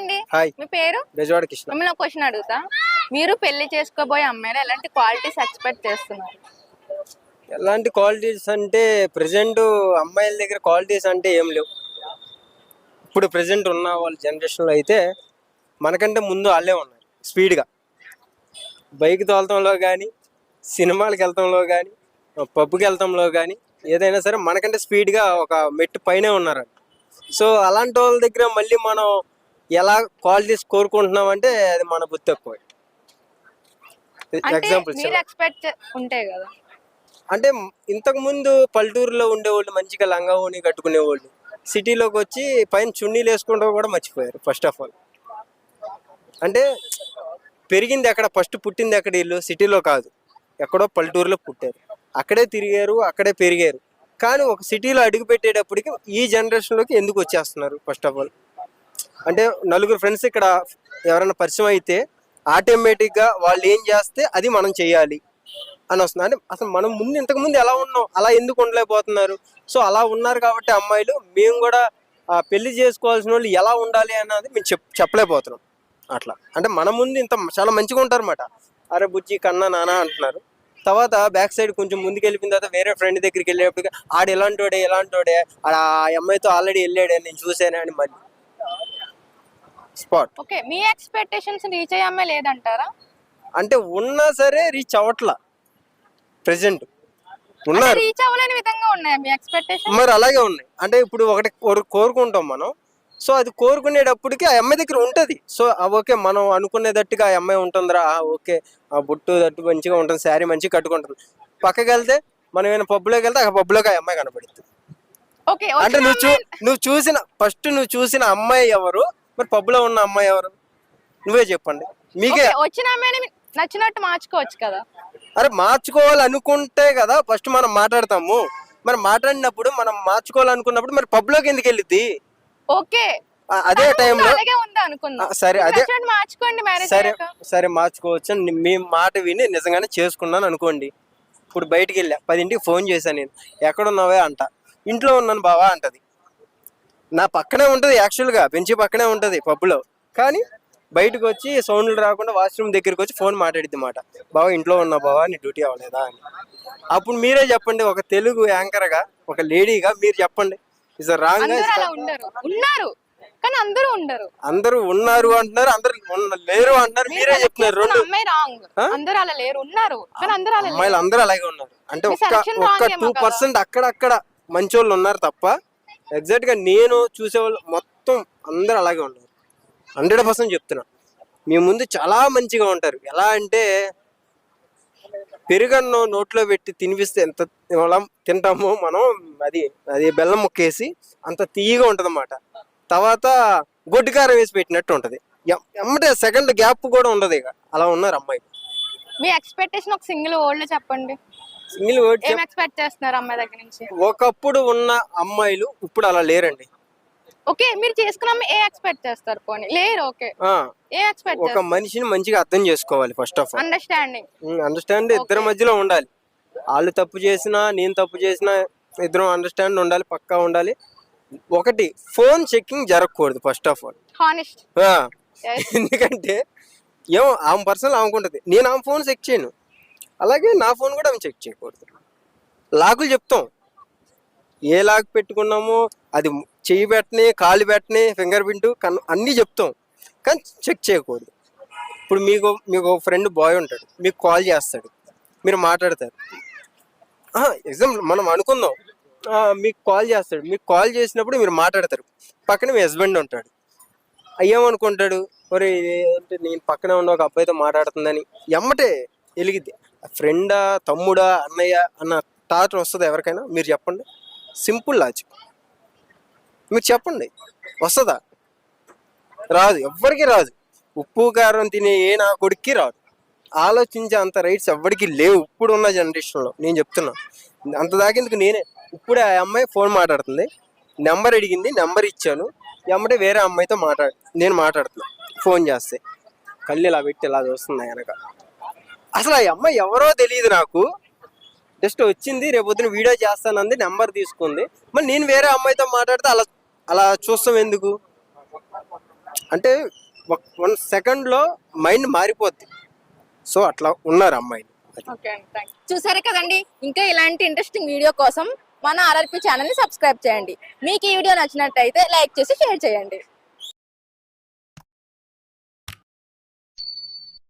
అండి హాయ్ మీ పేరు? బెజవాడ కృష్ణ. మిమ్మల్ని క్వశ్చన్ అడుగుతా. మీరు పెళ్ళి చేసుకోబోయే అమ్మాయిలు ఎలాంటి క్వాలిటీస్ ఎక్స్పెక్ట్ చేస్తున్నారు? ఎలాంటి క్వాలిటీస్ అంటే ప్రజెంట్ అమ్మాయిల దగ్గర క్వాలిటీస్ అంటే ఏం లేవు. ఇప్పుడు ప్రజెంట్ ఉన్న వాళ్ళ జనరేషన్లో అయితే మనకంటే ముందు వాళ్ళే ఉన్నారు స్పీడ్గా బైక్ తోలతంలో కానీ సినిమాలకు వెళ్తాంలో కానీ పబ్కి వెళ్తాంలో కానీ ఏదైనా సరే మనకంటే స్పీడ్గా ఒక మెట్టు పైనే ఉన్నారు సో అలాంటి వాళ్ళ దగ్గర మళ్ళీ మనం ఎలా క్వాలిటీస్ కోరుకుంటున్నాం అంటే అది మన బుద్ధి తక్కువ. అంటే ఎగ్జాంపుల్ మీరు ఎక్స్పెక్ట్ ఉంటాయి కదా. అంటే ఇంతకు ముందు పల్లెటూరులో ఉండేవాళ్ళు మంచిగా లంగా ఓని కట్టుకునేవాళ్ళు సిటీలోకి వచ్చి పైన చున్నీలు వేసుకుంటూ కూడా మర్చిపోయారు ఫస్ట్ ఆఫ్ ఆల్ అంటే పెరిగింది ఎక్కడ ఫస్ట్ పుట్టింది ఎక్కడ వీళ్ళు? సిటీలో కాదు. ఎక్కడో పల్లెటూరులో పుట్టారు. అక్కడే తిరిగారు అక్కడే పెరిగారు. కానీ ఒక సిటీలో అడుగు పెట్టేటప్పటికి ఈ జనరేషన్లోకి ఎందుకు వచ్చేస్తున్నారు ఫస్ట్ ఆఫ్ ఆల్ అంటే నలుగురు ఫ్రెండ్స్ ఇక్కడ ఎవరైనా పరిచయం అయితే ఆటోమేటిక్గా వాళ్ళు ఏం చేస్తే అది మనం చేయాలి అని వస్తుంది. అంటే అసలు మనం ముందు ఇంతకు ముందు ఎలా ఉన్నాం? అలా ఎందుకు ఉండలేకపోతున్నారు? సో అలా ఉన్నారు కాబట్టి అమ్మాయిలు మేము కూడా పెళ్ళి చేసుకోవాల్సిన వాళ్ళు ఎలా ఉండాలి అన్నది మేము చెప్ చెప్పలేకపోతున్నాం. అట్లా. అంటే మన ముందు ఇంత చాలా మంచిగా ఉంటారు అన్నమాట అరే బుజ్జి కన్నా నానా అంటున్నారు. తర్వాత బ్యాక్ సైడ్ కొంచెం ముందుకు వెళ్ళిన తర్వాత వేరే ఫ్రెండ్ దగ్గరికి వెళ్ళేటప్పుడు ఆడు వాడే ఎలాంటి వాడే ఆ అమ్మాయితో ఆల్రెడీ వెళ్ళాడే నేను చూసానే అని మళ్ళీ. స్పాట్ ఓకే మీ ఎక్స్పెక్టేషన్స్ రీచ్ అయ్యే అమ్మాయి లేదంటారా? అంటే ఉన్నా సరే రీచ్ అవ్వట్లా. ప్రెసెంట్ ఉన్నారు రీచ్ అవ్వలేని విధంగా ఉన్నాయా మీ ఎక్స్పెక్టేషన్ మరి అలాగే ఉన్నాయి. అంటే ఇప్పుడు ఒకటి కోరు- కోరుకుంటాం మనం. సో అది కోరుకునేటప్పటికి ఆ అమ్మాయి దగ్గర ఉంటుంది. సో ఓకే మనం అనుకునేటట్టుగా ఆ అమ్మాయి ఉంటుందిరా. ఓకే ఆ బొట్టు తట్టు మంచిగా ఉంటుంది శారీ మంచిగా కట్టుకుంటుంది. పక్కకి వెళ్తే మనం ఏమైనా పబ్బులోకి వెళ్తే ఆ పబ్బులోకి ఆ అమ్మాయి కనపడుతుంది. ఓకే అంటే నువ్వు చూ నువ్వు చూసిన ఫస్ట్ నువ్వు చూసిన అమ్మాయి ఎవరు? మరి పబ్బులో ఉన్న అమ్మాయి ఎవరు? నువ్వే చెప్పండి. మీకే వచ్చిన అమ్మాయిని నచ్చినట్టు మార్చుకోవచ్చు కదా. అరే మార్చుకోవాలనుకుంటే కదా ఫస్ట్ మనం మాట్లాడతాము. మరి మాట్లాడినప్పుడు మనం మార్చుకోవాలనుకున్నప్పుడు మరి పబ్లోకి ఎందుకు వెళ్ళిద్ది? ఓకే. అదే టైంలో సరే, అదే- మార్చుకోండి సరే సరే మార్చుకోవచ్చు. మీ మాట విని నిజంగానే చేసుకున్నాను అనుకోండి. ఇప్పుడు బయటికి వెళ్ళా. పదింటికి ఫోన్ చేశాను నేను. ఎక్కడున్నావే అంట. ఇంట్లో ఉన్నాను బావా అంటది. నా పక్కనే ఉంటుంది యాక్చువల్గా బెంచి పక్కనే ఉంటుంది పబ్బులో కానీ బయటకు వచ్చి సౌండ్లు రాకుండా వాష్రూమ్ దగ్గరికి వచ్చి ఫోన్ మాట్లాడిద్ది మాట బావా ఇంట్లో ఉన్నా బావా నీ డ్యూటీ అవ్వలేదా? అని. అప్పుడు మీరే చెప్పండి ఒక తెలుగు యాంకర్గా ఒక లేడీగా మీరు చెప్పండి. ఇస్ రాంగ్ ఉన్నారు. కానీ అందరూ ఉండరు. అందరూ ఉన్నారు అంటున్నారు అందరు లేరు అంటున్నారు మీరే చెప్తున్నారు రెండు. అమ్మాయి రాంగ్ అందరూ అలా లేరు ఉన్నారు. కానీ అందరూ అలా లేరు. అమ్మాయిలు అందరూ అలాగే ఉన్నారు. అంటే ఒక్క ఒక్క టూ. పర్సెంట్ అక్కడక్కడ మంచోళ్ళు ఉన్నారు తప్ప ఎగ్జాక్ట్గా నేను చూసేవాళ్ళు మొత్తం అందరూ అలాగే ఉన్నారు. హండ్రెడ్ పర్సెంట్ చెప్తున్నా. మీ ముందు చాలా మంచిగా ఉంటారు. ఎలా అంటే పెరుగన్నం నోట్లో పెట్టి తినిపిస్తే ఎంత తింటామో మనం అది అది బెల్లం ముక్కేసి అంత తీయగా ఉంటది తర్వాత గొడ్డుకారం వేసి పెట్టినట్టు ఉంటుంది. ఎం- ఎమ్మటే సెకండ్ గ్యాప్ కూడా ఉండదు ఇక. అలా ఉన్నారు అమ్మాయి మీ ఎక్స్పెక్టేషన్ ఒక సింగిల్ వర్డ్ చెప్పండి. సింగిల్ వర్డ్ ఏం ఎక్స్పెక్ట్ చేస్తున్నారు అమ్మాయి దగ్గర నుంచి? ఒకప్పుడు ఉన్న అమ్మాయిలు ఇప్పుడు అలా లేరండి. ఓకే మీరు చేసుకున్న అమ్మాయి ఏ ఎక్స్పెక్ట్ చేస్తారు? పోనీ. లేరు ఓకే. ఆ, ఏ ఎక్స్పెక్ట్ ఒక మనిషిని మంచిగా అర్థం చేసుకోవాలి first of all understanding understand ఇద్దరి మధ్యలో ఉండాలి. వాళ్ళు తప్పు చేసినా నేను తప్పు చేసినా ఇద్దరం అండర్స్టాండ్ ఉండాలి పక్కా ఉండాలి. ఒకటి ఫోన్ చెక్కింగ్ జరగకూడదు ఫస్ట్ ఆఫ్ ఆల్ హానెస్ట్ ఎందుకంటే ఏమో ఆమె పర్సనల్ ఆమెకుంటుంది నేను ఆమె ఫోన్ చెక్ చేయను. అలాగే నా ఫోన్ కూడా ఆమె చెక్ చేయకూడదు. లాకులు చెప్తాం. ఏ లాక్ పెట్టుకున్నామో అది చెయ్యి పెట్టని కాలు పెట్టని ఫింగర్ ప్రింట్ కన్ అన్నీ చెప్తాం. కానీ చెక్ చేయకూడదు. ఇప్పుడు మీకు మీకు ఫ్రెండ్ బాయ్ ఉంటాడు. మీకు కాల్ చేస్తాడు. మీరు మాట్లాడతారు. ఎగ్జాంపుల్ మనం అనుకుందాం. మీకు కాల్ చేస్తాడు. మీకు కాల్ చేసినప్పుడు మీరు మాట్లాడతారు. పక్కన మీ హస్బెండ్ ఉంటాడు. అయ్యామనుకుంటాడు? ఒరే నేను పక్కనే ఉన్న ఒక అబ్బాయితో మాట్లాడుతుందని. ఎమ్మటే వెలిగిద్ది. ఫ్రెండా తమ్ముడా అన్నయ్య అన్న థాట్ వస్తుంది ఎవరికైనా? మీరు చెప్పండి. Simple logic. మీరు చెప్పండి. వస్తుందా? రాదు. ఎవ్వరికి రాదు. ఉప్పు కారం తినే ఏ నా కొడుక్కి రాదు. ఆలోచించే అంత రైట్స్ ఎవ్వరికి లేవు. ఇప్పుడు ఉన్న జనరేషన్లో. నేను చెప్తున్నా. అంత దాకేందుకు నేనే? ఇప్పుడే ఆ అమ్మాయి ఫోన్ మాట్లాడుతుంది. నెంబర్ అడిగింది. నెంబర్ ఇచ్చాను. ఎమ్మటే వేరే అమ్మాయితో మాట్లాడు నేను మాట్లాడుతున్నా. ఫోన్ చేస్తే. కళ్ళు ఇలా పెట్టి ఇలా చూస్తుంది వెనక. అసలు ఆ అమ్మాయి ఎవరో తెలియదు నాకు. జస్ట్ వచ్చింది రేపొద్దున వీడియో చేస్తానంది నెంబర్ తీసుకుంది. మరి నేను వేరే అమ్మాయితో మాట్లాడితే అలా అలా చూస్తాం ఎందుకు? అంటే వన్ సెకండ్లో మైండ్ మారిపోద్ది. సో అట్లా ఉన్నారు అమ్మాయిలు. చూసారు కదండి? ఇంకా ఇలాంటి ఇంట్రెస్టింగ్ వీడియో కోసం మన ఆర్ఆర్పి ఛానల్ని సబ్స్క్రైబ్ చేయండి. మీకు ఈ వీడియో నచ్చినట్టయితే లైక్ చేసి షేర్ చేయండి.